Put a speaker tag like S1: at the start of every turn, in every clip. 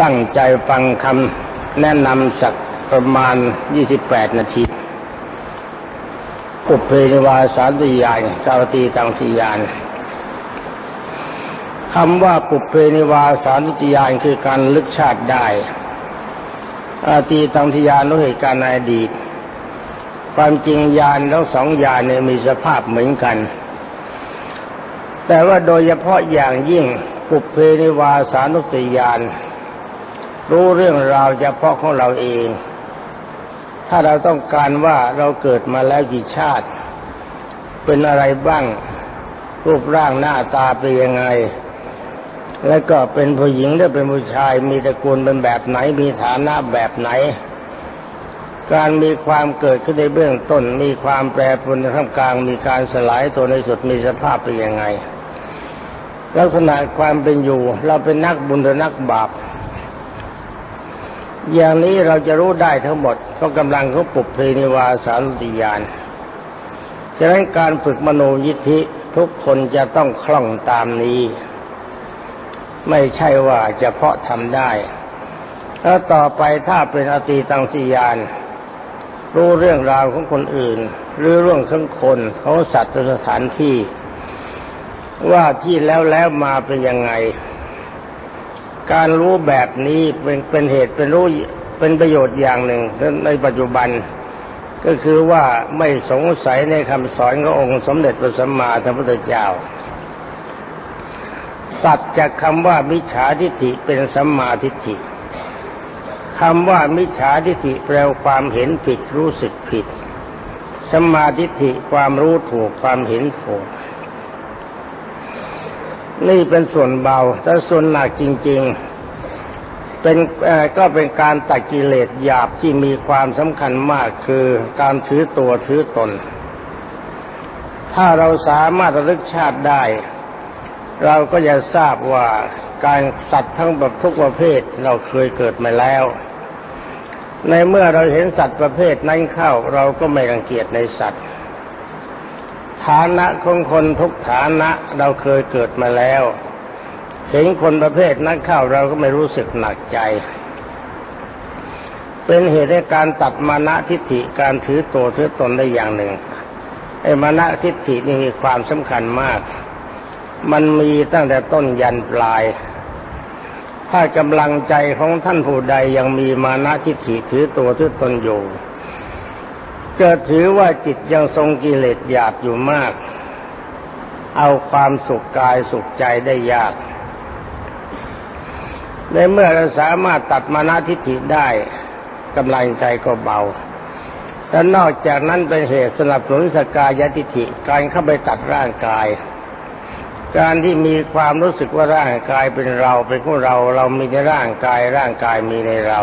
S1: ตั้งใจฟังคำแนะนำสักประมาณ 28 นาทีปุเพนิวาสารติยานกาวตีตังสียานคำว่าปุเพนิวาสารติยานคือการลึกชาติได้ อาตีตังทิยานรู้เหตุการณ์ในอดีต ความจริงยานทั้งสองยานเนี่ยมีสภาพเหมือนกัน แต่ว่าโดยเฉพาะอย่างยิ่งปุเพนิวาสานุสติยาน รู้เรื่องราวเฉพาะของเราเอง ถ้าเราต้องการว่าเราเกิดมาแล้วกี่ชาติ เป็นอะไรบ้าง รูปร่างหน้าตาเป็นยังไง แล้วก็เป็นผู้หญิงหรือเป็นผู้ชาย มีตระกูลเป็นแบบไหน มีฐานะแบบไหน การมีความเกิดขึ้นในเบื้องต้น มีความแปรปรวนในท่ามกลาง มีการสลายตัวในสุดมีสภาพเป็นยังไงลักษณะความเป็นอยู่ เราเป็นนักบุญหรือนักบาป อย่างนี้เราจะรู้ได้ทั้งหมดเพราะกำลังเขาปลุกเพนิวาสานุติยานฉะนั้นการฝึกมโนยิทธิทุกคนจะต้องคล่องตามนี้ ไม่ใช่ว่าจะเพาะทำได้ แล้วต่อไปถ้าเป็นอตีตังสียานรู้เรื่องราวของคนอื่น หรือเรื่องของคนเของสัตว์สถานที่ ว่าที่แล้วแล้วมาเป็นยังไง การรู้แบบนี้เป็นเป็นเหตุเป็นรู้เป็นประโยชน์อย่างหนึ่งในปัจจุบัน ก็คือว่าไม่สงสัยในคำสอนขององค์สมเด็จพระสัมมาสัมพุทธเจ้า ตัดจากคำว่ามิจฉาทิฏฐิเป็นสัมมาทิฏฐิคำว่ามิจฉาทิฏฐิแปลความเห็นผิดรู้สึกผิดสัมมาทิฏฐิความรู้ถูกความเห็นถูก นี่เป็นส่วนเบาแต่ส่วนหนักจริง ๆ เป็นก็เป็นการตัดกิเลสหยาบที่มีความสำคัญมากคือการถือตัวถือตน ถ้าเราสามารถระลึกชาติได้ เราก็จะทราบว่าการสัตว์ทั้งแบบทุกประเภทเราเคยเกิดมาแล้ว ในเมื่อเราเห็นสัตว์ประเภทนั้นเข้า เราก็ไม่รังเกียจในสัตว์ ฐานะของคนทุกฐานะเราเคยเกิดมาแล้ว เห็นคนประเภทนั้นเข้าเราก็ไม่รู้สึกหนักใจ เป็นเหตุให้การตัดมานะทิฏฐิการถือตัวถือตนได้อย่างหนึ่งไอ้มานะทิฏฐินี่มีความสำคัญมาก มันมีตั้งแต่ต้นยันปลาย ถ้ากำลังใจของท่านผู้ใดยังมีมานะทิฏฐิถือตัวถือตนอยู่ จะถือว่าจิตยังทรงกิเลสหยาบอยู่มาก เอาความสุขกายสุขใจได้ยาก ในเมื่อเราสามารถตัดมานาทิฏฐิได้กำลังใจก็เบาและนอกจากนั้นเป็นเหตุสนับสนุนสกายทิฏฐิการเข้าไปตัดร่างกาย การที่มีความรู้สึกว่าร่างกายเป็นเราเป็นของเราเรามีในร่างกายร่างกายมีในเรา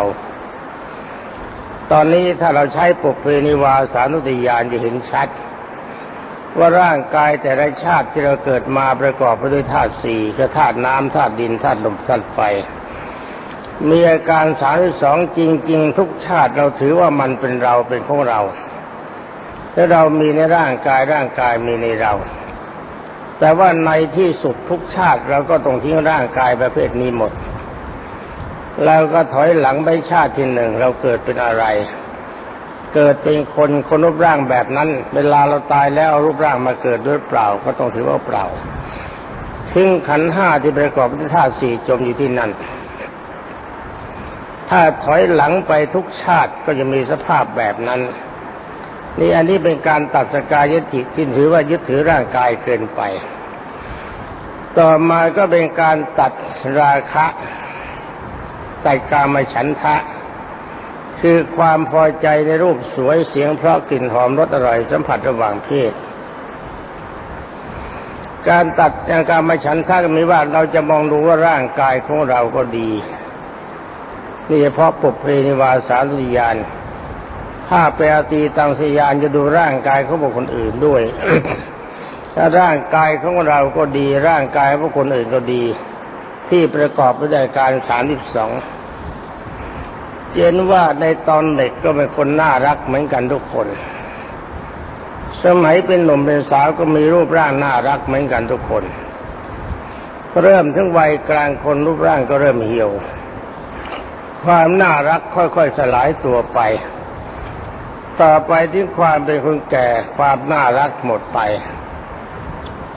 S1: ตอนนี้ถ้าเราใช้ปุเพนิวาสานุติยานจะเห็นชัด ว่าร่างกายแต่ละชาติที่เราเกิดมาประกอบไปด้วยธาตุสี่คือธาตุน้ำธาตุดินธาตุลมธาตุไฟ มีอาการสามสองจริง ๆ ทุกชาติเราถือว่ามันเป็นเราเป็นของเรา และเรามีในร่างกายร่างกายมีในเรา แต่ว่าในที่สุดทุกชาติเราก็ต้องทิ้งร่างกายประเภทนี้หมด เราก็ถอยหลังไปชาติที่หนึ่งเราเกิดเป็นอะไร เกิดเป็นคนคนรูปร่างแบบนั้น เวลาเราตายแล้วรูปร่างมาเกิดด้วยเปล่า ก็ต้องถือว่าเปล่าทิ้งขันห้าที่ประกอบด้วยธาตุสี่จมอยู่ที่นั่น ถ้าถอยหลังไปทุกชาติก็จะมีสภาพแบบนั้น นี่อันนี้เป็นการตัดสกายยติที่ถือว่ายึดถือร่างกายเกินไป ต่อมาก็เป็นการตัดราคะ ตัดกามฉันทะ คือความพอใจในรูปสวยเสียงเพราะกลิ่นหอมรสอร่อยสัมผัสระหว่างเพศ การตัดอาการมาฉันทะก็มีว่าเราจะมองดูว่าร่างกายของเราก็ดี นี่เฉพาะปุเพนิวาสารุยานถ้าไปอาตีตังสยานจะดูร่างกายของบุคคลอื่นด้วยถ้าร่างกายของเราก็ดี ร่างกายของคนอื่นก็ดี ที่ประกอบไปด้วยการสามสิบสองเห็นว่าในตอนเด็กก็เป็นคนน่ารักเหมือนกันทุกคน สมัยเป็นหนุ่มเป็นสาวก็มีรูปร่างน่ารักเหมือนกันทุกคน เริ่มถึงวัยกลางคนรูปร่างก็เริ่มเหี่ยว ความน่ารักค่อยๆสลายตัวไป ต่อไปที่ความเป็นคนแก่ความน่ารักหมดไป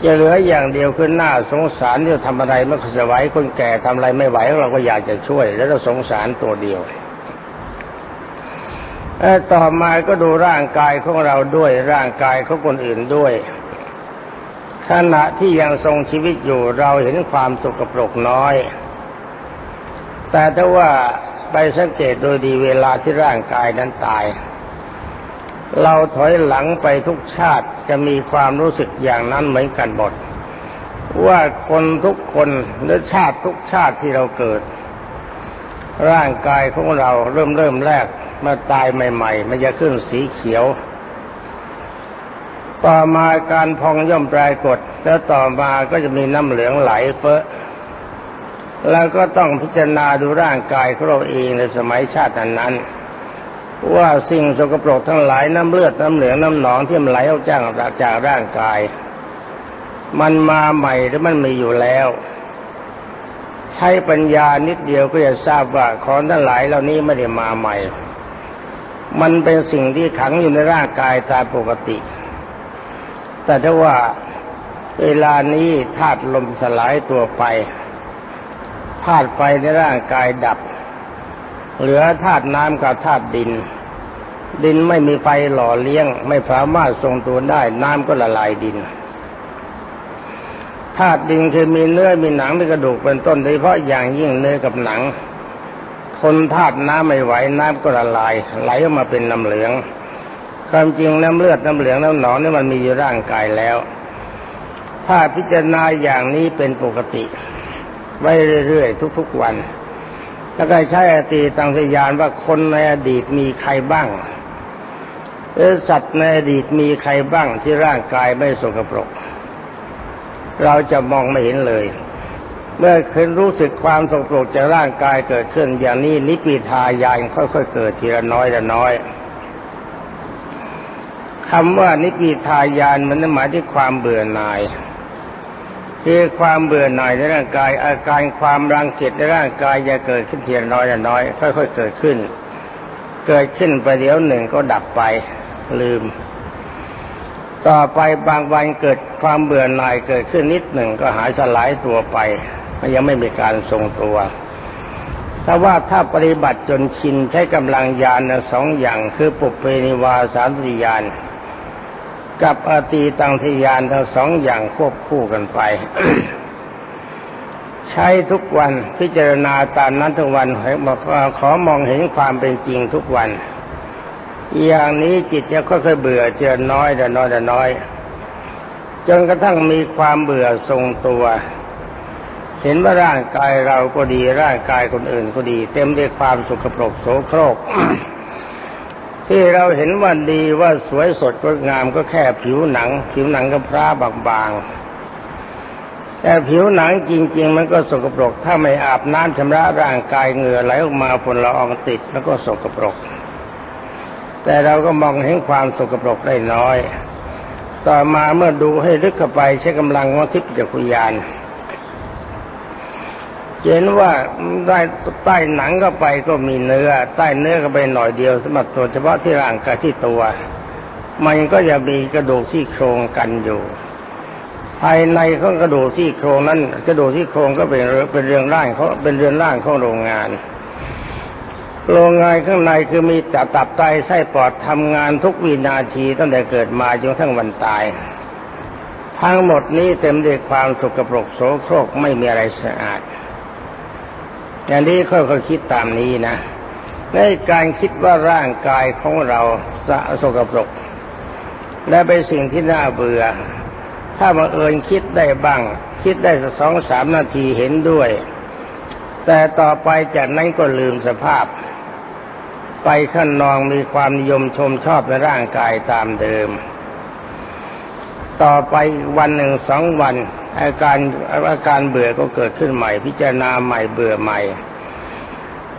S1: จะเหลืออย่างเดียวคือหน้าสงสารที่ทำอะไรไม่ค่อยไหวคนแก่ทำอะไรไม่ไหวเราก็อยากจะช่วย แล้วก็สงสารตัวเดียวต่อมาก็ดูร่างกายของเราด้วยร่างกายของคนอื่นด้วยขณะที่ยังทรงชีวิตอยู่เราเห็นความสุขปรกน้อย แต่ถ้าว่าไปสังเกตโดยดีเวลาที่ร่างกายนั้นตาย เราถอยหลังไปทุกชาติจะมีความรู้สึกอย่างนั้นเหมือนกันหมดว่าคนทุกคนหรือชาติทุกชาติที่เราเกิด ร่างกายของเราเริ่มเริ่มแรกมาตายใหม่ ๆ มันจะขึ้นสีเขียว ต่อมาการพองย่อมปลายกดแล้วต่อมาก็จะมีน้ำเหลืองไหลเฟ้อแล้วก็ต้องพิจารณาดูร่างกายของเราเองในสมัยชาตินั้น ว่าสิ่งสกปรกทั้งหลายน้ำเลือดน้ำเหลืองน้ำหนองที่มันไหลออกจากจากร่างกาย มันมาใหม่หรือมันมีอยู่แล้ว ใช้ปัญญานิดเดียวก็จะทราบว่าของทั้งหลายเหล่านี้ไม่ได้มาใหม่ มันเป็นสิ่งที่ขังอยู่ในร่างกายตามปกติ แต่ถ้าว่าเวลานี้ธาตุลมสลายตัวไปธาตุไฟในร่างกายดับ เหลือธาตุน้ำกับธาตุดิน ดินไม่มีไฟหล่อเลี้ยง ไม่สามารถทรงตัวได้ น้ำก็ละลายดินธาตุดินคือมีเนื้อมีหนังมีกระดูกเป็นต้นโดยเฉพาะอย่างยิ่งเนื้อกับหนัง ทนธาตุน้ำไม่ไหวน้ำก็ละลาย ไหลออกมาเป็นน้ำเหลือง ความจริงน้ำเลือดน้ำเหลืองน้ำหนองนี่มันมีอยู่ร่างกายแล้ว ถ้าพิจารณาอย่างนี้เป็นปกติ ไว้เรื่อยๆทุกๆวัน แล้วก็ใช้อตีตังสยานว่าคนในอดีตมีใครบ้างหรือสัตว์ในอดีตมีใครบ้างที่ร่างกายไม่สกปรก เราจะมองไม่เห็นเลย เมื่อคืนรู้สึกความสกปรกจากร่างกายเกิดขึ้น อย่างนี้นิพิทายานค่อยๆเกิดทีละน้อยละน้อยคำว่านิพิทายานมันหมายถึงความเบื่อหน่าย คือความเบื่อหน่ายในร่างกาย อาการความรังเกียจในร่างกายจะเกิดขึ้นทีละน้อยละน้อย ค่อย ๆ เกิดขึ้น เกิดขึ้นไปเดี๋ยวหนึ่งก็ดับไปลืม ต่อไปบางวันเกิดความเบื่อหน่ายเกิดขึ้นนิดหนึ่งก็หายสลายตัวไปมันยังไม่มีการทรงตัวถ้าว่าถ้าปฏิบัติจนชินใช้กำลังยานสองอย่างคือปุเพนิวาสามติยาน กับอตีตังทยานทั้งสองอย่างควบคู่กันไป ใช้ทุกวันพิจารณาตามนั้นทุกวันขอมองเห็นความเป็นจริงทุกวัน อย่างนี้จิตจะค่อยๆเบื่อเจอน้อยแต่น้อยแต่น้อย จนกระทั่งมีความเบื่อทรงตัวเห็นว่าร่างกายเราก็ดีร่างกายคนอื่นก็ดี เต็มด้วยความสุขปรกโสโครก ที่เราเห็นว่าดีว่าสวยสดก็งามก็แค่ผิวหนัง ผิวหนังก็พร้าบางๆ แต่ผิวหนังจริง ๆ มันก็สกปรก ถ้าไม่อาบน้ำชำระร่างกายเหงื่อไหลออกมาผลละอองติดแล้วก็สกปรก แต่เราก็มองเห็นความสกปรกได้น้อย ต่อมาเมื่อดูให้ลึกเข้าไปใช้กำลังวัทิพย์จักรยาน เห็นว่าได้ใต้หนังก็ไปก็มีเนื้อ ใต้เนื้อก็ไปหน่อยเดียวสำหรับตัวเฉพาะที่ร่างกายที่ตัว มันก็จะมีกระดูกซี่โครงกันอยู่ ภายในของกระดูกซี่โครงนั้น กระดูกซี่โครงก็เป็นเป็นเรื่องร่างเขาเป็นเรือนร่างของโรงงาน โรงงานข้างในคือมีตับตับไตไส้ปอดทำงานทุกวินาทีตั้งแต่เกิดมาจนทั้งวันตาย ทั้งหมดนี้เต็มด้วยความสกปรกโสโครกไม่มีอะไรสะอาด อย่างนี้ค่อยๆคิดตามนี้นะ ในการคิดว่าร่างกายของเราสะสกปรก และเป็นสิ่งที่น่าเบื่อ ถ้าบังเอิญคิดได้บ้าง คิดได้สักสองสามนาทีเห็นด้วย แต่ต่อไปจากนั้นก็ลืมสภาพ ไปขั้นนองมีความนิยมชมชอบในร่างกายตามเดิม ต่อไปวันหนึ่งสองวัน อาการอาการเบื่อก็เกิดขึ้นใหม่ พิจารณาใหม่เบื่อใหม่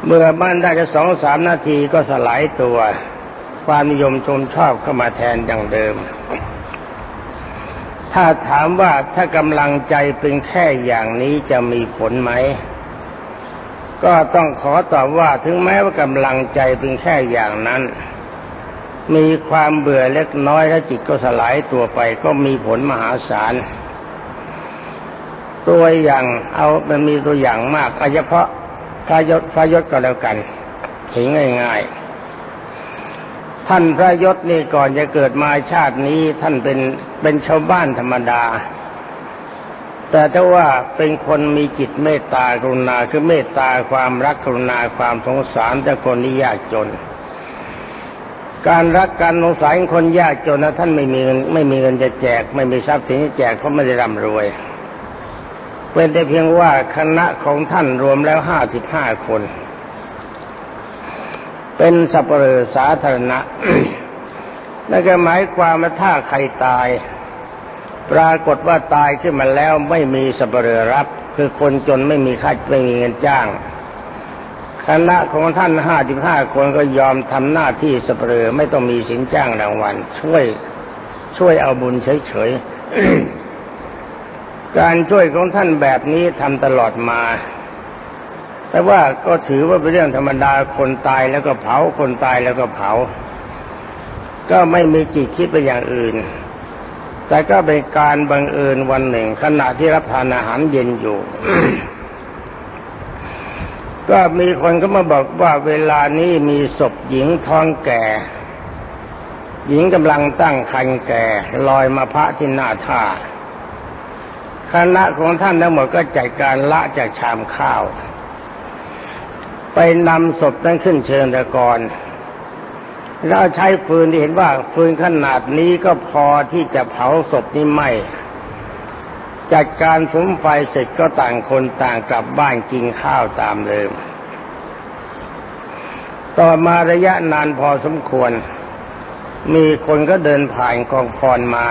S1: เมื่อบ้านได้แค่สองสามนาทีก็สลายตัว ความนิยมชมชอบเข้ามาแทนอย่างเดิม ถ้าถามว่าถ้ากำลังใจเป็นแค่อย่างนี้จะมีผลไหมก็ต้องขอตอบว่าถึงแม้ว่ากำลังใจเป็นแค่อย่างนั้น มีความเบื่อเล็กน้อยแล้วจิตก็สลายตัวไปก็มีผลมหาศาล ตัวอย่างเอามันมีตัวอย่างมากเอาเฉพาะพระยศพระยศก็แล้วกันเห็นง่าย ๆ ท่านพระยศนี่ก่อนจะเกิดมาชาตินี้ท่านเป็นเป็นชาวบ้านธรรมดา แต่ถ้าว่าเป็นคนมีจิตเมตตากรุณาคือเมตตาความรักกรุณาความสงสารแต่คนที่ยากจน การรักการสงสารคนยากจนนะท่านไม่มีเงินไม่มีเงินจะแจก ไม่มีทรัพย์สินจะแจกเขาไม่ได้ร่ำรวย เป็นแต่เพียงว่าคณะของท่านรวมแล้วห้าสิบห้าคน เป็นสัปเหร่อสาธารณะนั่นก็หมายความว่าถ้าใครตาย ปรากฏว่าตายขึ้นมาแล้วไม่มีสัปเหร่อรับ คือคนจนไม่มีค่าไม่มีเงินจ้าง คณะของท่านห้าสิบห้าคนก็ยอมทำหน้าที่สัปเหร่อไม่ต้องมีสินจ้างรางวัลช่วย ช่วยเอาบุญเฉยๆ การช่วยของท่านแบบนี้ทำตลอดมา แต่ว่าก็ถือว่าเป็นเรื่องธรรมดาคนตายแล้วก็เผาคนตายแล้วก็เผา ก็ไม่มีจิตคิดไปอย่างอื่น แต่ก็เป็นการบังเอิญวันหนึ่ง ขณะที่รับทานอาหารเย็นอยู่ ก็มีคนก็มาบอกว่าเวลานี้มีศพหญิงท้องแก่ หญิงกำลังตั้งครรภ์แก่ ลอยมาพระที่หน้าท่า คณะของท่านทั้งหมดก็จัดการละจากชามข้าว ไปนำศพนั้นขึ้นเชิงตะกอนแล้วใช้ฟืนที่เห็นว่าฟืนขนาดนี้ก็พอที่จะเผาศพนี้ไหมจัดการสมไฟเสร็จก็ต่างคนต่างกลับบ้านกินข้าวตามเดิม ต่อมาระยะนานพอสมควร มีคนก็เดินผ่านกองฟอนมา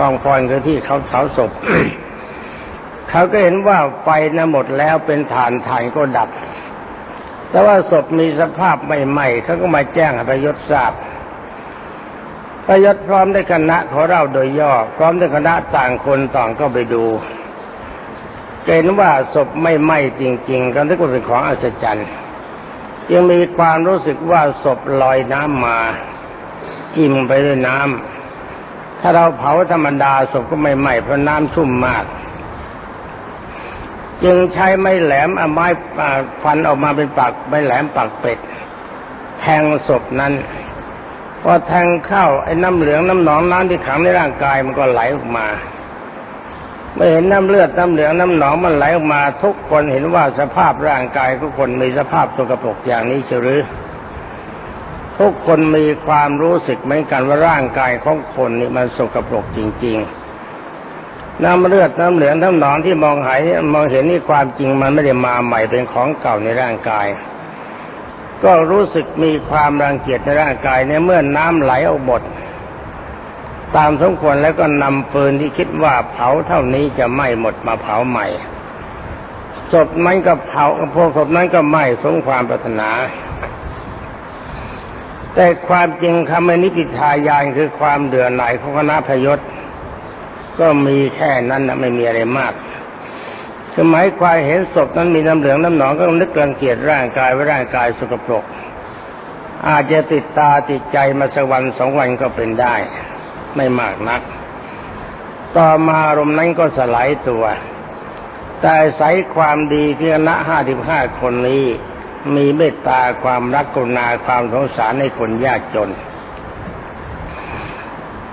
S1: กองฟอนคือที่เขาเผาศพเขาก็เห็นว่าไฟนะหมดแล้วเป็นฐานฐานก็ดับ แต่ว่าศพมีสภาพไม่ไหม้เขาก็มาแจ้งให้พยศทราบพยศพร้อมด้วยคณะขอเล่าโดยย่อ พร้อมด้วยคณะต่างคนต่างก็ไปดูเห็นว่าศพไม่ไหม้จริง ๆกันที่ว่าเป็นของอัศจรรย์ยังมีความรู้สึกว่าศพลอยน้ำมาอิ่มไปด้วยน้ำ ถ้าเราเผาธรรมดาศพก็ไม่ไหม้เพราะน้ำชุ่มมาก จึงใช้ไม้แหลมเอาไม้ฟันออกมาเป็นปากไม้แหลมปากเป็ด แทงศพนั้นพอแทงเข้าไอ้น้ำเหลืองน้ำหนองน้ำที่ขังในร่างกายมันก็ไหลออกมาเมื่อเห็นน้ำเลือดน้ำเหลืองน้ำหนองมันไหลออกมา ทุกคนเห็นว่าสภาพร่างกายทุกคนมีสภาพสกปรกอย่างนี้เฉรือ ทุกคนมีความรู้สึกเหมือนกันว่าร่างกายของคนนี่มันสกปรกจริง ๆ น้ำเลือดน้ำเหลืองน้ำหนองที่มองหายมองเห็นนี่ความจริงมันไม่ได้มาใหม่เป็นของเก่าในร่างกาย ก็รู้สึกมีความรังเกียจในร่างกายในเมื่อน้ำไหลออกหมดตามสมควรแล้วก็นำฟืนที่คิดว่าเผาเท่านี้จะไหม้หมดมาเผาใหม่ศพนั้นก็เผาพวกศพนั้นก็ไหม้สมความปรารถนา แต่ความจริงคำนิพิทายานคือความเดือดหนายของคณะพยศก็มีแค่นั้นนะไม่มีอะไรมากคือหมายความเห็นศพนั้นมีน้ำเหลืองน้ำหนองก็นึกรังเกียจร่างกายว่าร่างกายสกปรก อาจจะติดตาติดใจมาสักวันสองวันก็เป็นได้ ไม่มากนัก ต่อมารมนั้นก็สลายตัว แต่ใสยความดีที่คณะห้าสิบห้าคนนี้ มีเมตตาความรักกรุณาความสงสารในคนยากจน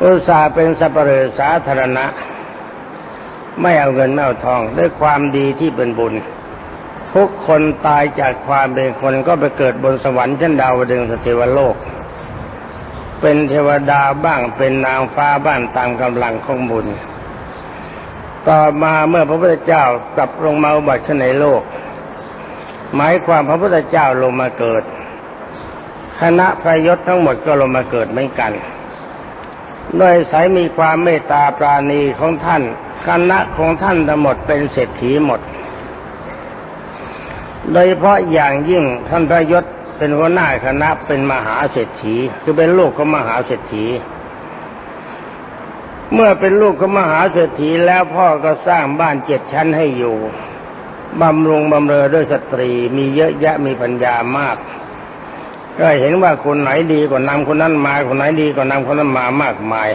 S1: อุตส่าห์เป็นสัปเหร่อสาธารณะ ไม่เอาเงินไม่เอาทองด้วยความดีที่เป็นบุญ ทุกคนตายจากความเป็นคนก็ไปเกิดบนสวรรค์ชั้นดาวดึงสเทวโลก เป็นเทวดาบ้างเป็นนางฟ้าบ้างตามกำลังของบุญ ต่อมาเมื่อพระพุทธเจ้ากลับลงมาอุบัติขึ้นในโลก หมายความพระพุทธเจ้าลงมาเกิด คณะพระยศทั้งหมดก็ลงมาเกิดเหมือนกันโดยสายมีความเมตตาปราณีของท่านคณะของท่านทั้งหมดเป็นเศรษฐีหมด โดยเฉพาะอย่างยิ่งท่านพระยศเป็นหัวหน้าคณะเป็นมหาเศรษฐี คือเป็นลูกของมหาเศรษฐี เมื่อเป็นลูกของมหาเศรษฐีแล้วพ่อก็สร้างบ้านเจ็ดชั้นให้อยู่ บำรุงบำเรอด้วยสตรี มีเยอะแยะมีปัญญามาก ก็เห็นว่าคนไหนดีก็นำคนนั้นมาคนไหนดีก็นำคนนั้นมามากมาย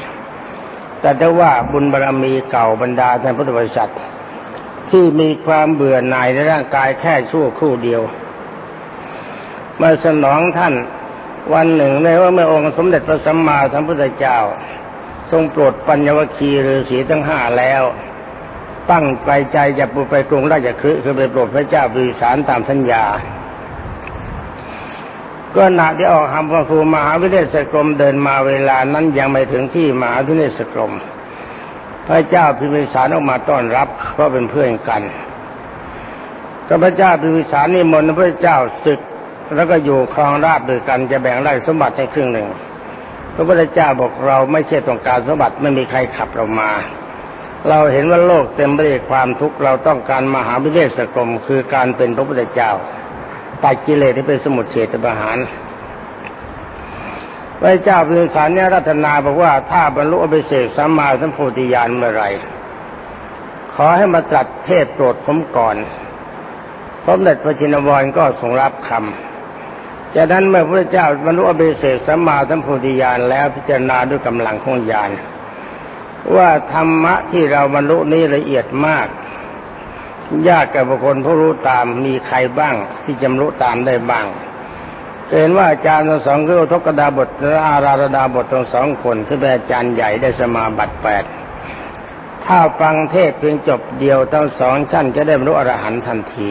S1: แต่ถ้าว่าบุญบารรมีเก่าบรรดาท่านพุทธบริษัทที่มีความเบื่อหน่ายในร่างกายแค่ชั่วครู่เดียวมาสนองท่านวันหนึ่งในว่าเมื่อองค์สมเด็จพระสัมมาสัมพุทธเจ้า ทรงโปรดปัญญวคีฤาษีทั้งห้าแล้ว ตั้งใจใจจะปุไปกรุงราชคฤห์คือไปโปรดพระเจ้าบิสารตามสัญญา ก็หนาที่ออกหำพระฟูมหาวิเทศกรมเดินมาเวลานั้นยังไม่ถึงที่มหาวิเทศกรม พระเจ้าพิมพิสารออกมาต้อนรับเพราะเป็นเพื่อนกันก็พระเจ้าพิมพิสารนิมนต์พระเจ้าศึกแล้วก็อยู่ครองราชด้วยกันจะแบ่งไร่สมบัติให้ครึ่งหนึ่งพระพุทธเจ้าบอกเราไม่ใช่ต้องการสมบัติไม่มีใครขับเรามา เราเห็นว่าโลกเต็มไปด้วยความทุกข์เราต้องการมหาวิเวศกรมคือการเป็นพระพุทธเจ้าตัดกิเลสที่เป็นสมุทเฉตประหารพระเจ้าพิมสารเนี่ยรัตนาบอกว่าถ้าบรรลุอภิเศกสัมมาสัมโพธิญาณเมื่อไรขอให้มาตรัสเทศโปรดผมก่อนสมเด็จพระชินวรก็ทรงรับคำจากนั้นเมื่อพระเจ้าบรรลุอภิเศษสัมมาสัมโพธิญาณแล้วพิจารณาด้วยกำลังของญาณ ว่าธรรมะที่เราบรรลุนี้ละเอียดมาก ยากกับบุคคลผู้รู้ตามมีใครบ้างที่จำรู้ตามได้บ้างเห็นว่าอาจารย์ทั้งสองคือทกดาบทและอาราดาบททั้งสองคนที่เป็นอาจารย์ใหญ่ได้สมาบัติแปดถ้าฟังเทศเพียงจบเดียวทั้งสองชั้นจะได้บรรลุอรหันต์ทันที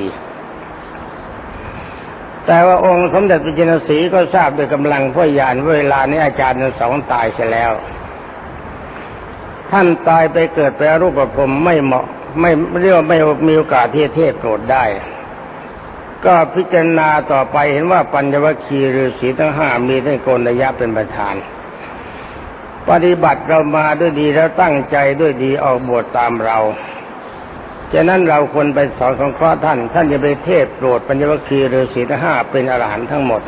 S1: แต่ว่าองค์สมเด็จพระจินสีก็ทราบด้วยกำลังพ่อยานเวลานี้อาจารย์ทั้งสองตายเสียแล้ว ท่านตายไปเกิดไปรูปภพไม่เหมาะ ไม่เรียกว่าไม่มีโอกาสที่เทศโปรดได้ ก็พิจารณาต่อไปเห็นว่าปัญญวคีฤาษีทั้งห้ามีท่านโกนยะเป็นประธาน ปฏิบัติเรามาด้วยดีแล้วตั้งใจด้วยดีออกบวชตามเราฉะนั้นเราควรไปสอนของเคราท่าน ท่านจะไปเทศโปรดปัญญวคีฤาษีทั้งห้าเป็นอรหันต์ทั้งหมด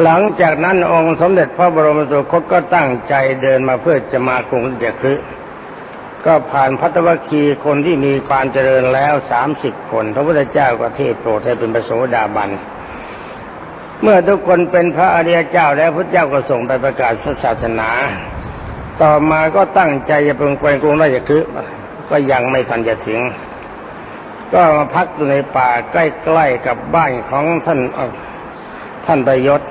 S1: หลังจากนั้นองค์สมเด็จพระบรมสุคตก็ตั้งใจเดินมาเพื่อจะมากรุงเจคฤก็ผ่านพัตวคีคนที่มีความเจริญแล้วสามสิบคน พระพุทธเจ้าก็เทศโปรดให้เป็นประโสดาบัน เมื่อทุกคนเป็นพระอริยเจ้าแล้วพระเจ้าก็ส่งไปประกาศศาสนา ต่อมาก็ตั้งใจจะเป็นกรุงราชคฤห์ก็ยังไม่ทันจะถึง ก็มาพักอยู่ในป่าใกล้ๆกับบ้านของท่านท่านประยศ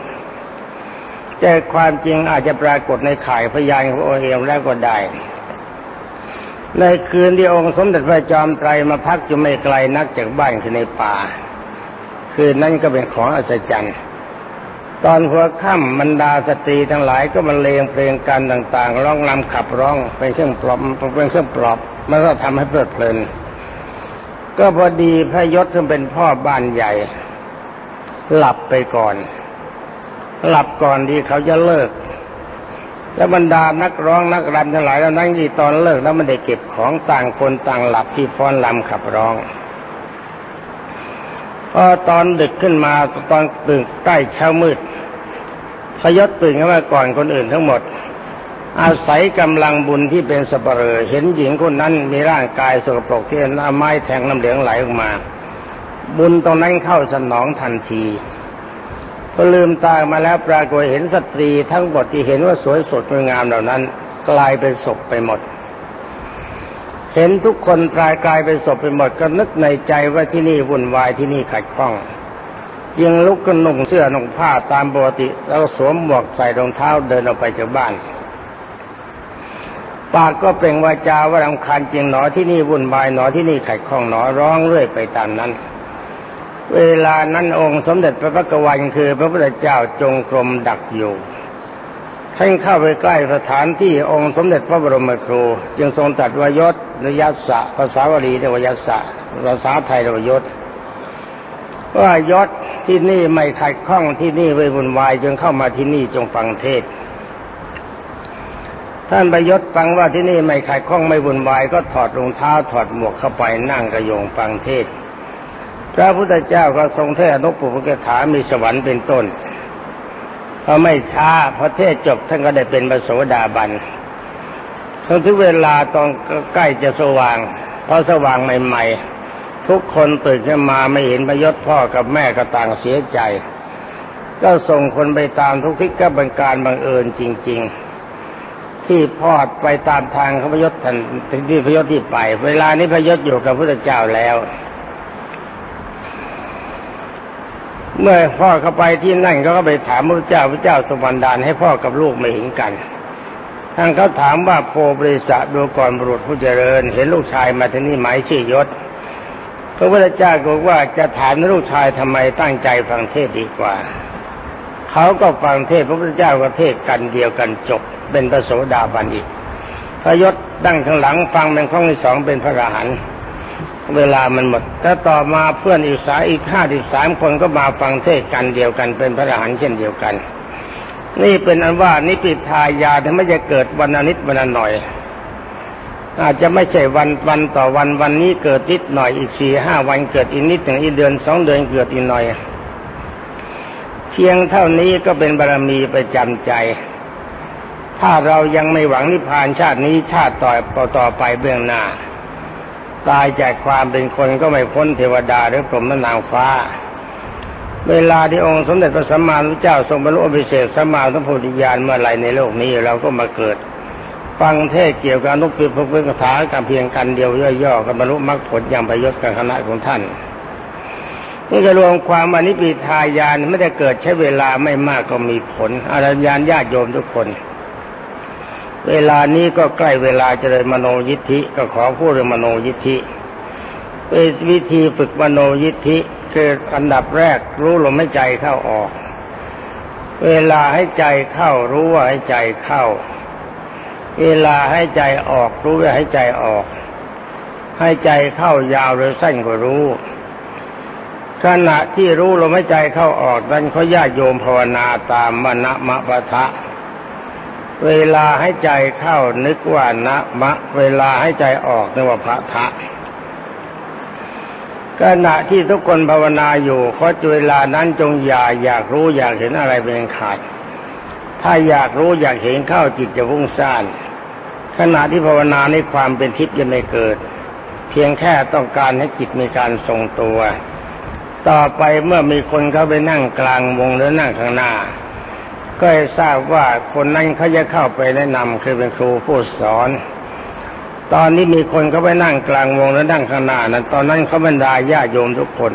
S1: แต่ความจริงอาจจะปรากฏในข่ายพยานของโอเอมแล้วก็ได้ ในคืนที่องค์สมเด็จพระจอมไตรมาพักอยู่ไม่ไกลนักจากบ้านคือในป่า คืนนั้นก็เป็นของอัศจรรย์ตอนหัวค่ำบรรดาสตรีทั้งหลายก็บรรเลงเพลงกันต่างๆ ร้องรำขับร้องเป็นเครื่องปลอบเป็นเครื่องปลอบมันก็ทำให้เพลิดเพลิน ก็พอดีพระยศซึ่งเป็นพ่อบ้านใหญ่ หลับไปก่อน หลับก่อนที่เขาจะเลิก แล้วบรรดานักร้องนักรำทั้งหลายแล้วนั่งที่ตอนเลิกแล้วมันได้เก็บของต่างคนต่างหลับที่ฟ้อนลำขับร้องพอตอนดึกขึ้นมาตอนตื่นใกล้เช้ามืดพยศตื่นขึ้นมาก่อนคนอื่นทั้งหมด อาศัยกำลังบุญที่เป็นสเปรเห็นหญิงคนนั้นมีร่างกายสกปรกที่หน้าไม้แทงน้ำเหลืองไหลออกมา บุญตรงนั้นเข้าสนองทันที พอลืมตามาแล้วปรากฏเห็นสตรีทั้งหมดที่เห็นว่าสวยสดงามเหล่านั้น กลายเป็นศพไปหมด เห็นทุกคนตายกลายเป็นศพไปหมดก็นึกในใจว่าที่นี่วุ่นวายที่นี่ขัดข้องยังลุกขึ้นนุ่งเสื้อนุ่งผ้าตามปกติ แล้วสวมหมวกใส่รองเท้าเดินออกไปจากบ้าน ปากก็เปล่งวาจาว่ารำคาญจริงหนอที่นี่วุ่นวายหนอที่นี่ขัดข้องหนอร้องเรื่อยไปตามนั้น เวลานั้นองค์สมเด็จพระพักวันคือ พระพุทธเจ้าจงกรมดักอยู่ท่านเข้าไปใกล้สถานที่องค์สมเด็จพระบรมครู จึงทรงตัดวายศนยัสสะภาษาบาลีเรียกวายัสสะภาษาไทยเรียกวยศว่ายศที่นี่ไม่ขัดข้องที่นี่ไม่วุ่นวายจึงเข้ามาที่นี่จงฟังเทศ ท่านประยศฟังว่าที่นี่ไม่ขัดข้องไม่วุ่นวายก็ถอดรองเท้าถอดหมวกเข้าไปนั่งกระโยงฟังเทศ พระพุทธเจ้าก็ทรงเทศนกปุพกถามีสวรรค์เป็นต้นพอไม่ช้าพอเทศจบท่านก็ได้เป็นพระโสดาบันทั้งถึงเวลาตอนใกล้จะสว่างพอสว่างใหม่ ๆ ทุกคนตื่นขึ้นมาไม่เห็นพยศพ่อกับแม่ก็ต่างเสียใจ ก็ส่งคนไปตามทุกทิศก็เป็นการบังเอิญจริง ๆ ที่พ่อไปตามทางขพยศทันที่พยศที่ไป เวลานี้พยศอยู่กับพระเจ้าแล้ว เมื่อพ่อเข้าไปที่นั่นก็ไปถามพระเจ้าพระเจ้าสมบันดาลให้พ่อกับลูกไม่เห็นกันท่านเขาถามว่าโพบริษัทดูก่อนบุรุษผู้เจริญ เห็นลูกชายมาที่นี่ไหมชื่อยศพระพุทธเจ้าบอกว่าจะถามลูกชายทำไมตั้งใจฟังเทศดีกว่า เขาก็ฟังเทศพระพุทธเจ้าก็เทศกันเดียวกันจบ เป็นพระโสดาบันอีกพระยศดั้งข้างหลังฟังเป็นข้องที่สองเป็นพระอรหันต์ เวลามันหมดถ้าต่อมาเพื่อนอีกสายอีกห้าสิบสามคนก็มาฟังเทศกันเดียวกัน เป็นพระอรหันต์เช่นเดียวกัน นี่เป็นอันว่านิพิทายาที่ไม่จะเกิดวันอนิดวันหน่อย อาจจะไม่ใช่วันวันต่อวันวันนี้เกิดนิดหน่อยอีกสี่ห้าวันเกิดอีกนิดหนึ่งอีกเดือนสองเดือนเกิดอีกหน่อย เพียงเท่านี้ก็เป็นบารมีประจำใจถ้าเรายังไม่หวังนิพพานชาตินี้ชาติต่อต่อไปเบื้องหน้า ตายจากความเป็นคนก็ไม่พ้นเทวดาหรือพรหมนางฟ้า เวลาที่องค์สมเด็จพระสัมมาสัมพุทธเจ้าทรงบรรลุอภิเศษสัมมาสัมพุทธญาณเมื่อไรในโลกนี้เราก็มาเกิด ฟังเทศเกี่ยวกับนุปปิพระคาถากับเพียงกันเดียวย่อๆกับบรรลุมรรคผลอย่างประยชน์กับคณะของท่านนี่ก็รวมความอนิปิทายานไม่ได้เกิดใช้เวลาไม่มากก็มีผลอารยานญาติโยมทุกคน เวลานี้ก็ใกล้เวลาเจริญมโนยิทธิก็ขอพูดเรื่องมโนยิทธิวิธีฝึกมโนยิทธิคืออันดับแรกรู้ลมหายใจเข้าออก เวลาให้ใจเข้ารู้ว่าให้ใจเข้า เวลาให้ใจออกรู้ว่าให้ใจออก ให้ใจเข้ายาวหรือสั้นก็รู้ ขณะที่รู้ลมหายใจเข้าออกนั้นเขาญาติโยมภาวนาตามมณมะปะทะ เวลาให้ใจเข้านึกว่านะมะ เวลาให้ใจออกนึกว่าพระทะขณะที่ทุกคนภาวนาอยู่ขอเวลานั้นจงอย่าอยากรู้อยากเห็นอะไรเป็นขาด ถ้าอยากรู้อยากเห็นเข้าจิตจะพุ่งซ่าน ขณะที่ภาวนาในความเป็นทิพย์ยังไม่เกิด เพียงแค่ต้องการให้จิตมีการทรงตัว ต่อไปเมื่อมีคนเข้าไปนั่งกลางวงหรือนั่งข้างหน้า ก็ให้ทราบว่าคนนั้นเขาจะเข้าไปแนะนำคือเป็นครูผู้สอน ตอนนี้มีคนเขาไปนั่งกลางวงแล้วนั่งข้างหน้านั้นตอนนั้นเขาบรรดาญาโยมทุกคน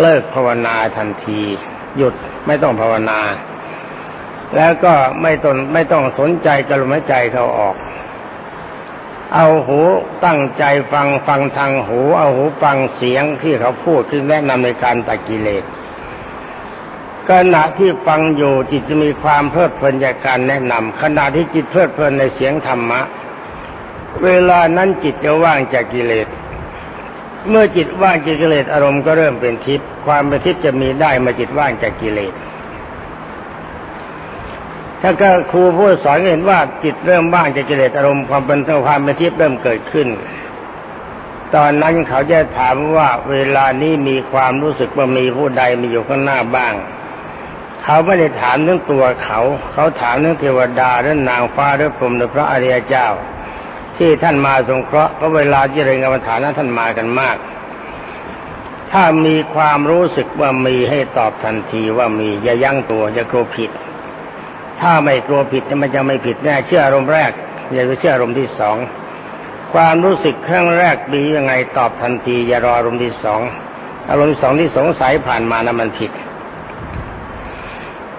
S1: เลิกภาวนาทันที หยุดไม่ต้องภาวนา แล้วก็ไม่ต้องไม่ต้องสนใจกระลมหายใจเขาออก เอาหูตั้งใจฟังฟังทางหู เอาหูฟังเสียงที่เขาพูดที่แนะนำในการตักกิเลส ขณะที่ฟังอยู่จิตจะมีความเพลิดเพลินจากการแนะนำขณะที่จิตเพลิดเพลินในเสียงธรรมะ เวลานั้นจิตจะว่างจากกิเลส เมื่อจิตว่างจากกิเลสอารมณ์ก็เริ่มเป็นทิพย์ความเป็นทิพย์จะมีได้เมื่อจิตว่างจากกิเลสถ้าก็ครูผู้สอนเห็นว่าจิตเริ่มว่างจากกิเลสอารมณ์ความเป็นความเป็นทิพย์เริ่มเกิดขึ้น ตอนนั้นเขาจะถามว่าเวลานี้มีความรู้สึกว่ามีผู้ใดมีอยู่ข้างหน้าบ้าง เขาไม่ได้ถามเรื่องตัวเขา เขาถามเรื่องเทวดาเรื่องนางฟ้าเรื่องพรหมหรือพระอริยเจ้า ที่ท่านมาสงเคราะห์เพราะเวลาเจริญกรรมฐานนั้นท่านมากันมาก ถ้ามีความรู้สึกว่ามีให้ตอบทันทีว่ามีอย่ายั้งตัวอย่ากลัวผิด ถ้าไม่กลัวผิดมันจะไม่ผิดแน่เชื่ออารมณ์แรก อย่าไปเชื่ออารมณ์ที่สองความรู้สึกครั้งแรกดียังไงตอบทันที อย่ารออารมณ์ที่สองอารมณ์สองที่สงสัยผ่านมานะมันผิด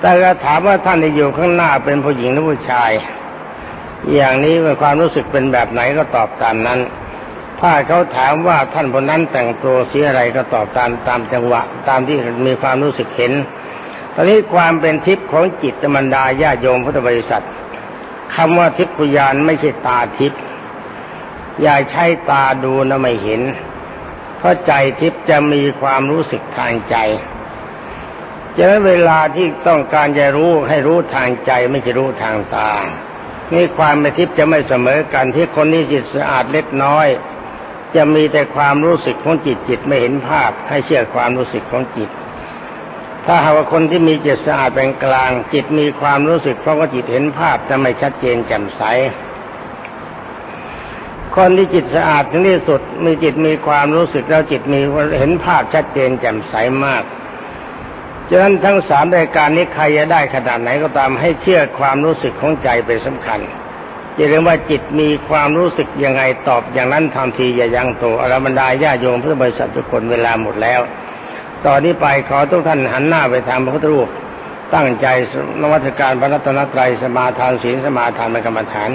S1: แต่ถ้าถามว่าท่านที่อยู่ข้างหน้าเป็นผู้หญิงหรือผู้ชาย อย่างนี้เป็นความรู้สึกเป็นแบบไหนก็ตอบตามนั้น ถ้าเขาถามว่าท่านคนนั้นแต่งตัวสีอะไรก็ตอบตามตามจังหวะ ตามที่มีความรู้สึกเห็น ตอนนี้ความเป็นทิพย์ของจิตธรรมดาญาโยมพุทธบริษัทคำว่าทิพยานไม่ใช่ตาทิพย์อย่าใช้ตาดูนะไม่เห็น เพราะใจทิพย์จะมีความรู้สึกทางใจ จะนั้นเวลาที่ต้องการจะรู้ให้รู้ทางใจไม่ใช่รู้ทางตา นี่ความในทิพย์จะไม่เสมอกันที่คนนี้จิตสะอาดเล็กน้อย จะมีแต่ความรู้สึกของจิตจิตไม่เห็นภาพ ให้เชื่อความรู้สึกของจิต ถ้าหากว่าคนที่มีจิตสะอาดเป็นกลาง จิตมีความรู้สึกเพราะว่าจิตเห็นภาพแต่ไม่ชัดเจนแจ่มใสคนที่จิตสะอาดถึงที่สุดมีจิตมีความรู้สึกแล้วจิตมีเห็นภาพชัดเจนแจ่มใสมาก ฉะนั้นทั้งสามรายการนี้ใครจะได้ขนาดไหนก็ตามให้เชื่อความรู้สึกของใจเป็นสำคัญจะเรียกว่าจิตมีความรู้สึกยังไงตอบอย่างนั้นทันทีอย่ายังโตอรบรรดาญาโยมพื่อบริษัททุกคนเวลาหมดแล้ว ตอนนี้ไปขอทุกท่านหันหน้าไปทางพระพุทธรูปตั้งใจนวัตการพระรัตนตรัยสมาทานศีลสมาทานกรรมฐาน